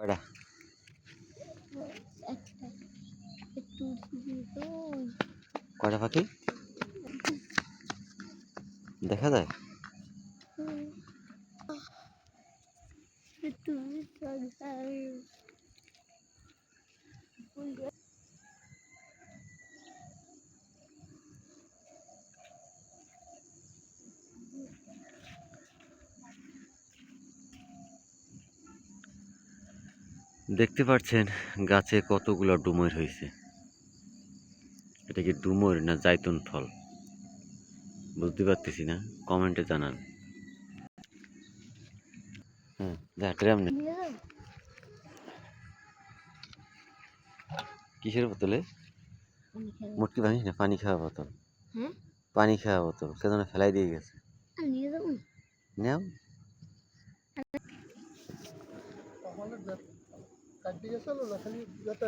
কয়টা কয়টা পাখি দেখা যায় একটু দেখতে পাচ্ছেন গাছে কতগুলো ডুমুর হয়েছে। এটা কি ডুমুর না জাইতুন ফল? বুঝতে পারতেছি না কমেন্টে জানান। হ্যাঁ কিসের বোতলে? মুটকি ভাঙিস না পানি খাওয়া বোতল? হ্যাঁ? পানি খাওয়া বোতল সেজন্য ফেলাই দিয়ে গেছে। নাও। কাটি গেছিল না খালি যেতে